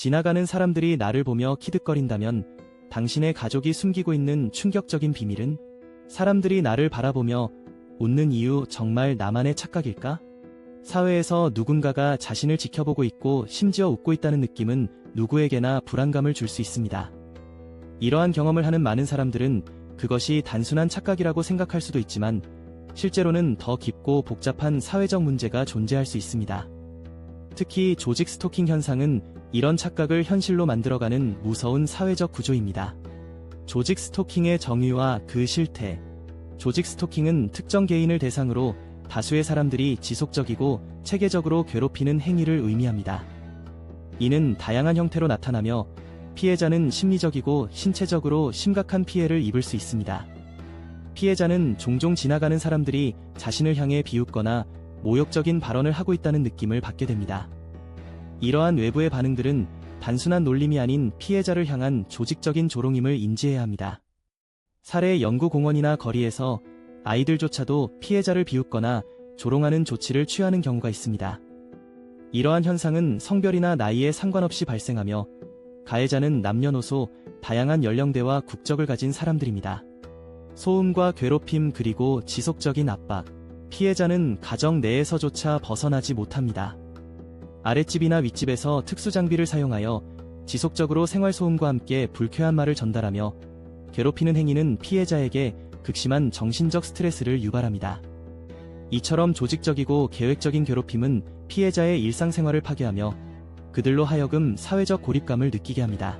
지나가는 사람들이 나를 보며 키득거린다면 당신의 가족이 숨기고 있는 충격적인 비밀은 사람들이 나를 바라보며 웃는 이유 정말 나만의 착각일까? 사회에서 누군가가 자신을 지켜보고 있고 심지어 웃고 있다는 느낌은 누구에게나 불안감을 줄 수 있습니다. 이러한 경험을 하는 많은 사람들은 그것이 단순한 착각이라고 생각할 수도 있지만 실제로는 더 깊고 복잡한 사회적 문제가 존재할 수 있습니다. 특히 조직 스토킹 현상은 이런 착각을 현실로 만들어가는 무서운 사회적 구조입니다. 조직 스토킹의 정의와 그 실태. 조직 스토킹은 특정 개인을 대상으로 다수의 사람들이 지속적이고 체계적으로 괴롭히는 행위를 의미합니다. 이는 다양한 형태로 나타나며 피해자는 심리적이고 신체적으로 심각한 피해를 입을 수 있습니다. 피해자는 종종 지나가는 사람들이 자신을 향해 비웃거나 모욕적인 발언을 하고 있다는 느낌을 받게 됩니다. 이러한 외부의 반응들은 단순한 놀림이 아닌 피해자를 향한 조직적인 조롱임을 인지해야 합니다. 사례 연구공원이나 거리에서 아이들조차도 피해자를 비웃거나 조롱하는 조치를 취하는 경우가 있습니다. 이러한 현상은 성별이나 나이에 상관없이 발생하며 가해자는 남녀노소, 다양한 연령대와 국적을 가진 사람들입니다. 소음과 괴롭힘 그리고 지속적인 압박, 피해자는 가정 내에서조차 벗어나지 못합니다. 아랫집이나 윗집에서 특수 장비를 사용하여 지속적으로 생활소음과 함께 불쾌한 말을 전달하며 괴롭히는 행위는 피해자에게 극심한 정신적 스트레스를 유발합니다. 이처럼 조직적이고 계획적인 괴롭힘은 피해자의 일상생활을 파괴하며 그들로 하여금 사회적 고립감을 느끼게 합니다.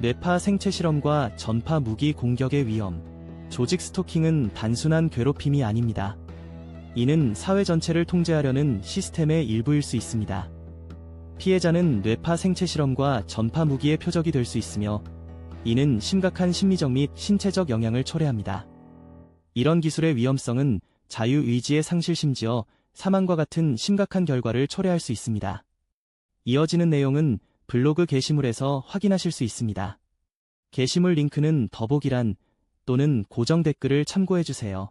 뇌파 생체 실험과 전파 무기 공격의 위험, 조직 스토킹은 단순한 괴롭힘이 아닙니다. 이는 사회 전체를 통제하려는 시스템의 일부일 수 있습니다. 피해자는 뇌파 생체 실험과 전파 무기의 표적이 될 수 있으며 이는 심각한 심리적 및 신체적 영향을 초래합니다. 이런 기술의 위험성은 자유의지의 상실 심지어 사망과 같은 심각한 결과를 초래할 수 있습니다. 이어지는 내용은 블로그 게시물에서 확인하실 수 있습니다. 게시물 링크는 더보기란 또는 고정 댓글을 참고해주세요.